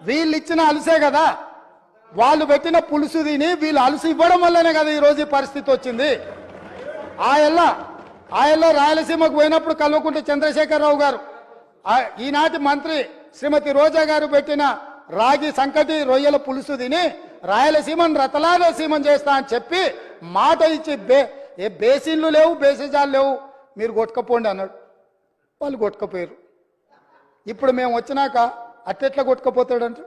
వీళ్ళు ఇచ్చిన అలసే కదా. వాళ్ళు పెట్టిన పులుసు తిని వీళ్ళు అలసి ఇవ్వడం వల్లనే కదా ఈ ఈ పరిస్థితి వచ్చింది. ఆయల్ల ఆయల్ల రాయలసీమకు పోయినప్పుడు కల్వకుంట్ల చంద్రశేఖరరావు గారు ఈనాటి మంత్రి శ్రీమతి రోజా గారు పెట్టిన రాగి సంకటి రొయ్యల పులుసు తిని రాయలసీమను రతలాలసీమం చేస్తా అని చెప్పి మాట ఇచ్చి బే ఏ బేసిన్లు లేవు బేసిజాలు లేవు మీరు కొట్టుకపోండి అన్నాడు. వాళ్ళు కొట్టుకపోయారు. ఇప్పుడు మేము వచ్చినాక అట్టెట్లా కొట్టుకపోతాడంటే?